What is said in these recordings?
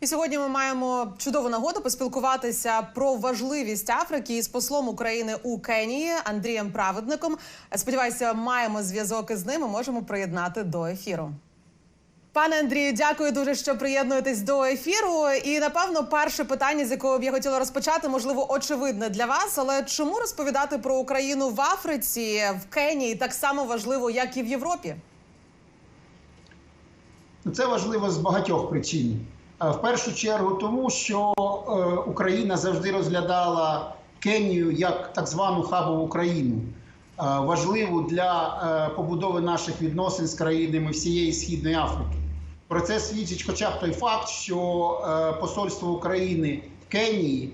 І сьогодні ми маємо чудову нагоду поспілкуватися про важливість Африки із послом України у Кенії Андрієм Праведником. Сподіваюся, маємо зв'язок із ним. і Можемо приєднати до ефіру. Пане Андрію, дякую дуже, що приєднуєтесь до ефіру. І напевно, перше питання, з якого б я хотіла розпочати, можливо, очевидне для вас. Але чому розповідати про Україну в Африці, в Кенії так само важливо, як і в Європі? Це важливо з багатьох причин. Е, В першу чергу, тому що е, Україна завжди розглядала Кенію як так звану хабову країну, е, важливу для побудови наших відносин з країнами всієї Східної Африки. Про це свідчить хоча б той факт, що посольство України в Кенії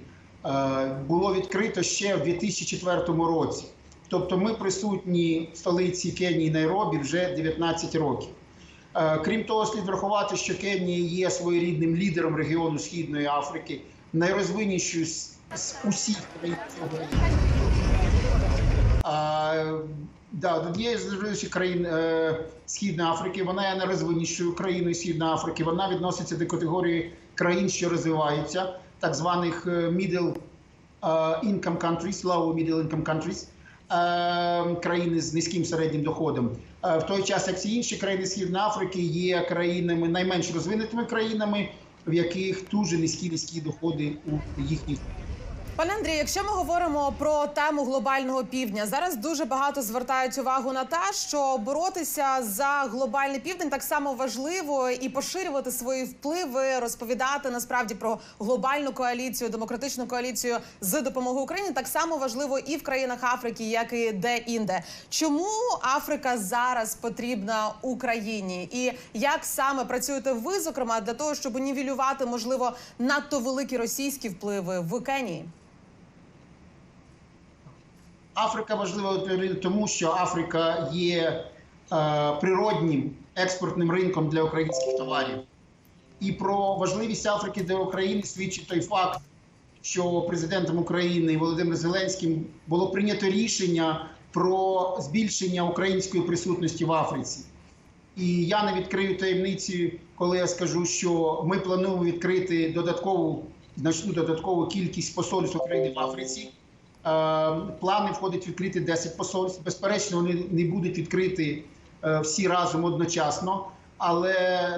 було відкрито ще в 2004 році. Тобто ми присутні в столиці Кенії Найробі вже 19 років. Е, Крім того, слід врахувати, що Кенія є своєрідним лідером регіону Східної Африки, найрозвиннішою з усіх країн цього регіону. Да, однією з країн е, Східної Африки. Вона є найрозвиннішою країною Східної Африки. Вона відноситься до категорії країн, що розвиваються, так званих е, middle е, income countries, low middle income countries. е, Країни з низьким середнім доходом, в той час як всі інші країни Східної Африки є країнами найменш розвинутими країнами, в яких дуже низькі низькі доходи у їхніх Пане Андрію, якщо ми говоримо про тему глобального півдня, зараз дуже багато звертають увагу на те, що боротися за глобальний південь так само важливо і поширювати свої впливи, розповідати насправді про глобальну коаліцію, демократичну коаліцію з допомогою Україні так само важливо і в країнах Африки, як і де-інде. Чому Африка зараз потрібна Україні, і як саме працюєте ви, зокрема, для того, щоб нівелювати можливо надто великі російські впливи в Кенії? Африка важлива тому, що Африка є е, природнім експортним ринком для українських товарів. І про важливість Африки для України свідчить той факт, що президентом України Володимиром Зеленським було прийнято рішення про збільшення української присутності в Африці. І я не відкрию таємниці, коли я скажу, що ми плануємо відкрити додаткову значну додаткову кількість посольств України в Африці. Е, Плани входить відкрити 10 посольств. Безперечно, вони не будуть відкриті е, всі разом одночасно. Але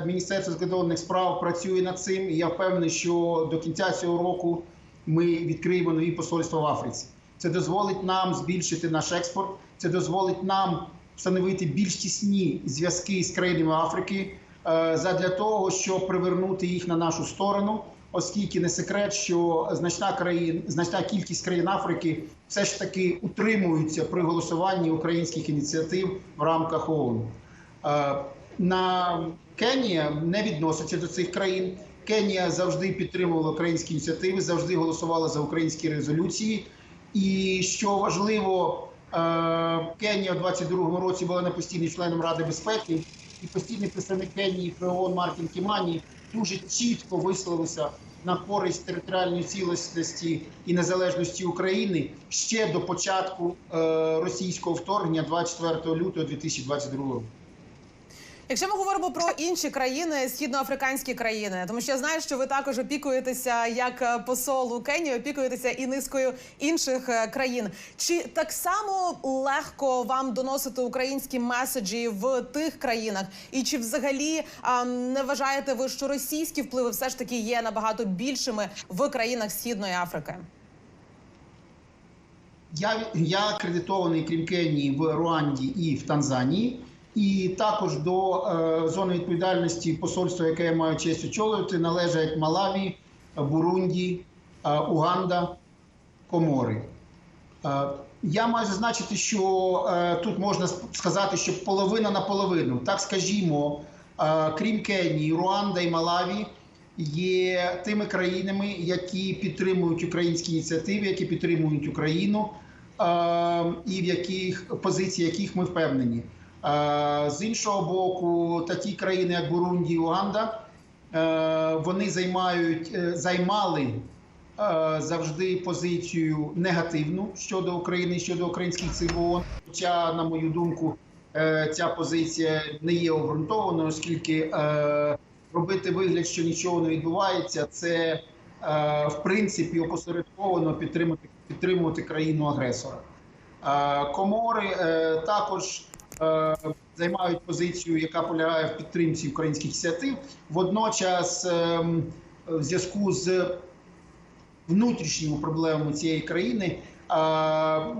Міністерство закордонних справ працює над цим. І я впевнений, що до кінця цього року ми відкриємо нові посольства в Африці. Це дозволить нам збільшити наш експорт. Це дозволить нам встановити більш тісні зв'язки з країнами Африки е, задля того, щоб привернути їх на нашу сторону оскільки не секрет, що значна країн, значна кількість країн Африки все ж таки утримуються при голосуванні українських ініціатив в рамках ООН. Е, На Кенія не відноситься до цих країн. Кенія завжди підтримувала українські ініціативи, завжди голосувала за українські резолюції. І що важливо, е, Кенія у 22-му році була не постійним членом Ради безпеки, і постійний представник Кенії при ООН Мартін Кімані дуже чітко висловився на користь територіальної цілісності і незалежності України ще до початку е, російського вторгнення 24 лютого 2022 року. Якщо ми говоримо про інші країни, східноафриканські країни, тому що я знаю, що ви також опікуєтеся як е, посол у Кенії, опікуєтеся і низкою інших е, країн. Чи так само легко вам доносити українські меседжі в тих країнах? І чи взагалі а, не вважаєте ви, що російські впливи все ж таки є набагато більшими в країнах Східної Африки? Я, я акредитований крім Кенії в Руанді і в Танзанії. І також до е, зони відповідальності посольства, яке я маю честь очолювати, належать Малаві, Бурунді, е, Уганда, Комори. Е, я маю зазначити, що тут можна сказати, що половина на половину, так скажімо, крім Кенії, Руанда і Малаві є тими країнами, які підтримують українські ініціативи, які підтримують Україну, і в яких позиції яких ми впевнені. Е, З іншого боку, такі країни, як Бурунді і Уганда, е, вони займають е, займали завжди позицію негативну щодо України, щодо українських сил ООН. Хоча, на мою думку, ця позиція не є обґрунтованою, оскільки робити вигляд, що нічого не відбувається, це в принципі опосередковано підтримати підтримувати країну агресора. Комори також займають позицію, яка полягає в підтримці українських ініціатив. Водночас, е, в зв'язку з внутрішніми проблемами цієї країни, е,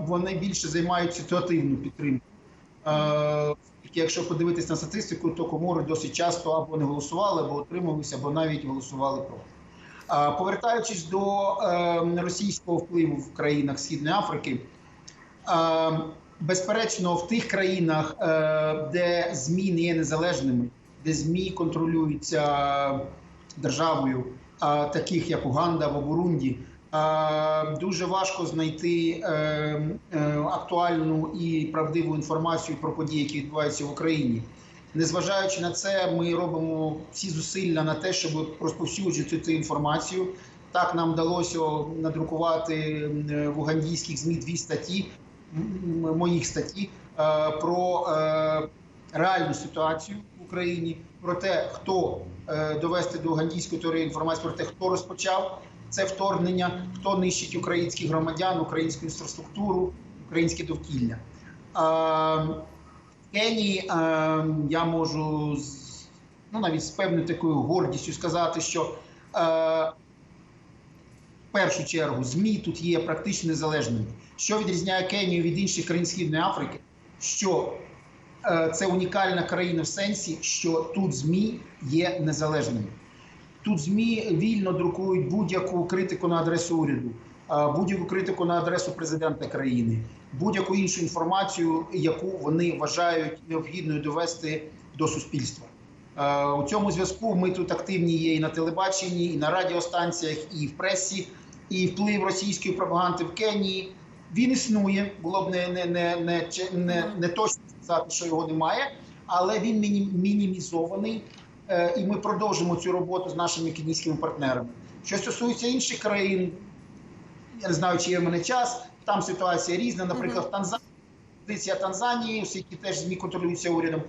вони більше займають ситуативну підтримку. Е, якщо подивитись на статистику, то комори досить часто або не голосували, або отрималися, або навіть голосували проти. Повертаючись до е, російського впливу в країнах Східної Африки, е, безперечно, в тих країнах, е, де ЗМІ не є незалежними, де ЗМІ контролюються державою, таких як Уганда або Бурунді, е, дуже важко знайти е, актуальну і правдиву інформацію про події, які відбуваються в Україні. Незважаючи на це, ми робимо всі зусилля на те, щоб розповсюджувати цю інформацію. Так нам вдалося надрукувати в угандійських змі дві статті моїх статті е, про е, реальну ситуацію в Україні, про те, хто е, довести до угандійської теорії інформацію про те, хто розпочав це вторгнення, хто нищить українських громадян, українську інфраструктуру, українське довкілля. Е, Кенії я можу ну, навіть з певною такою гордістю сказати, що в першу чергу ЗМІ тут є практично незалежними. Що відрізняє Кенію від інших країн Східної Африки? Що е, це унікальна країна в сенсі, що тут ЗМІ є незалежними. Тут ЗМІ вільно друкують будь-яку критику на адресу уряду, е, будь-яку критику на адресу президента країни, будь-яку іншу інформацію, яку вони вважають необхідною довести до суспільства. Е, У цьому зв'язку ми тут активні є і на телебаченні, і на радіостанціях, і в пресі, і вплив російської пропаганди в Кенії. Він існує, було б не, не, не, не, не, не точно сказати, що його немає, але він мінімізований. Е, І ми продовжимо цю роботу з нашими кенійськими партнерами. Що стосується інших країн, я не знаю, чи є в мене час. Там ситуація різна. Наприклад, в Танзанії позиція Танзанії, оскільки теж ЗМІ контролюються урядом,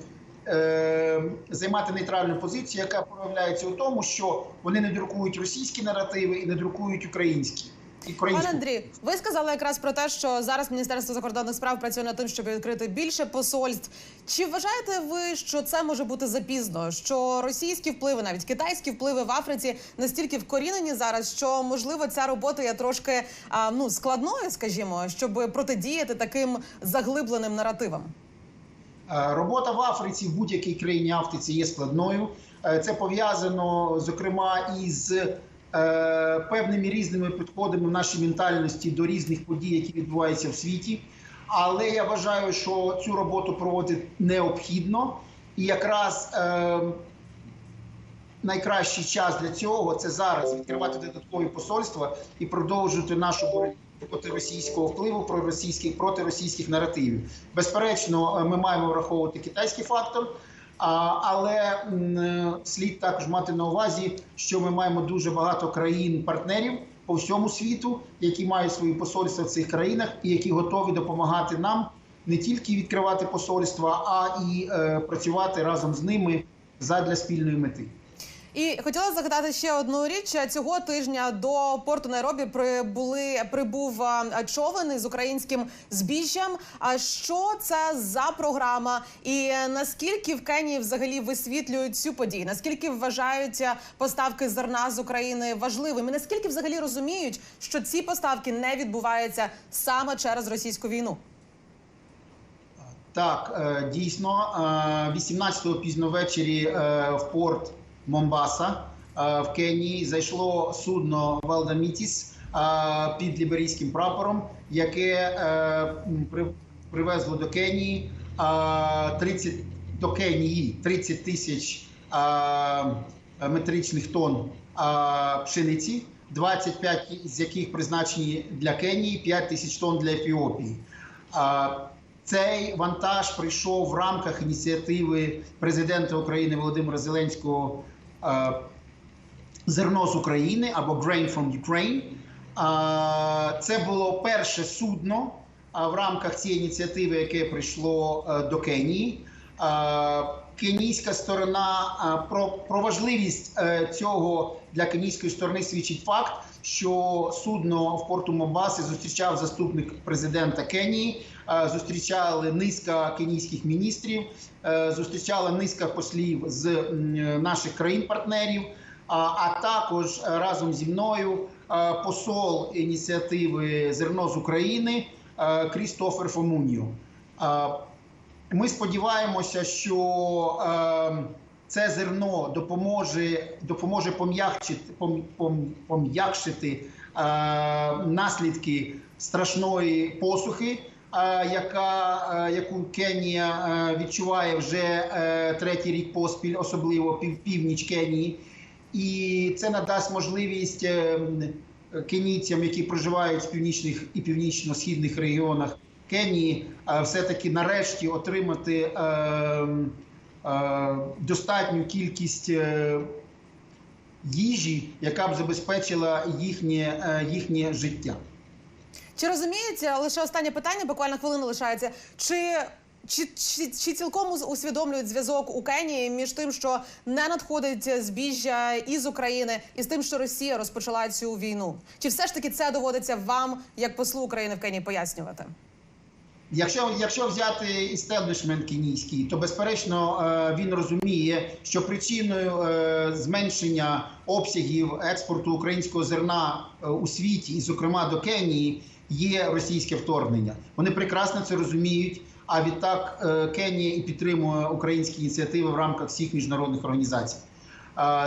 е, займати нейтральну позицію, яка проявляється у тому, що вони не друкують російські наративи і не друкують українські. І Пане. Андрій, ви сказали якраз про те, що зараз Міністерство закордонних справ працює над тим, щоб відкрити більше посольств. Чи вважаєте ви, що це може бути запізно? Що російські впливи, навіть китайські впливи в Африці настільки вкорінені зараз, що можливо ця робота є трошки а, ну складною, скажімо, щоб протидіяти таким заглибленим наративам? Е, Робота в Африці в будь-якій країні Африці є складною. Е, Це пов'язано зокрема із певними різними підходами в нашій ментальності до різних подій, які відбуваються в світі. Але я вважаю, що цю роботу проводити необхідно, і якраз е, найкращий час для цього це зараз відкривати додаткові посольства і продовжувати нашу боротьбу проти російського впливу, про російських проти російських наративів. Безперечно, е, ми маємо враховувати китайський фактор. Але е, слід також мати на увазі, що ми маємо дуже багато країн-партнерів по всьому світу, які мають свої посольства в цих країнах і які готові допомагати нам не тільки відкривати посольства, а і е, працювати разом з ними задля спільної мети. І хотіла загадати ще одну річ. Цього тижня до порту Найробі прибули прибув човен із українським збіжжям. А що це за програма? І наскільки в Кенії взагалі висвітлюють цю подію? Наскільки вважають поставки зерна з України важливими? Наскільки взагалі розуміють, що ці поставки не відбуваються саме через російську війну? Так, е, дійсно, е, 18-го пізно ввечері е, в порт Момбаса е, в Кенії зайшло судно Валдамітіс е, під ліберійським прапором, яке е, привезло до Кенії е, 30 до Кенії 30 тисяч метричних тонн пшениці, 25 з яких призначені для Кенії, 5 тисяч тонн для Ефіопії. Цей вантаж прийшов в рамках ініціативи президента України Володимира Зеленського Зерно з України або Grain from Ukraine. Е, Це було перше судно е, в рамках цієї ініціативи, яке прийшло е, до Кенії. Е, кенійська сторона е, про, про важливість е, цього для кенійської сторони свідчить факт, що судно в порту Мобаси зустрічав заступник президента Кенії, зустрічали низка кенійських міністрів, зустрічала низка послів з наших країн-партнерів. А, також разом зі мною посол ініціативи Зерно з України Крістофер Фомуніо. Ми сподіваємося, що е, це зерно допоможе, допоможе пом'якчити, пом, пом, пом'якшити е, наслідки страшної посухи, е, яка, е, яку Кенія е, відчуває вже третій рік поспіль, особливо пів, північ Кенії. І це надасть можливість е, кенійцям, які проживають в північних і північно-східних регіонах Кенії, е, все-таки нарешті отримати е, е, достатню кількість їжі, яка б забезпечила їхнє, їхнє життя. Чи розумієте, лише останнє питання, буквально хвилина лишається. Чи, чи, чи, чи цілком ус- усвідомлюють зв'язок у Кенії між тим, що не надходить збіжжя із України, і з тим, що Росія розпочала цю війну? Чи все ж таки це доводиться вам, як послу України в Кенії, пояснювати? Якщо, якщо взяти істеблішмент кенійський, то безперечно е, він розуміє, що причиною е, зменшення обсягів експорту українського зерна е, у світі, і зокрема до Кенії, є російське вторгнення. Вони прекрасно це розуміють. А відтак Кенія і підтримує українські ініціативи в рамках всіх міжнародних організацій.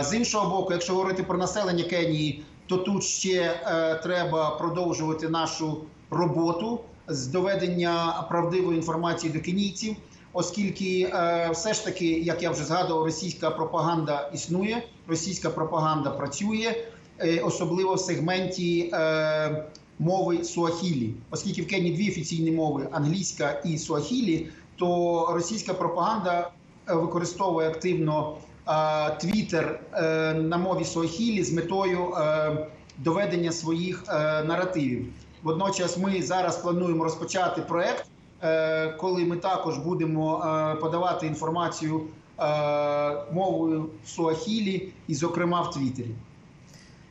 З іншого боку, якщо говорити про населення Кенії, то тут ще треба продовжувати нашу роботу з доведення правдивої інформації до кенійців, оскільки е, все ж таки, як я вже згадував, російська пропаганда існує, російська пропаганда працює, е, особливо в сегменті е, мови суахілі, оскільки в Кенії дві офіційні мови англійська і суахілі, то російська пропаганда використовує активно Твіттер на мові суахілі з метою доведення своїх наративів. Водночас ми зараз плануємо розпочати проект, е, коли ми також будемо е, подавати інформацію е, мовою суахілі, і, зокрема, в Твіттері.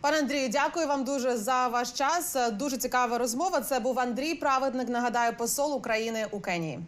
Пане Андрію, дякую вам дуже за ваш час. Дуже цікава розмова. Це був Андрій Праведник. Нагадаю, посол України у Кенії.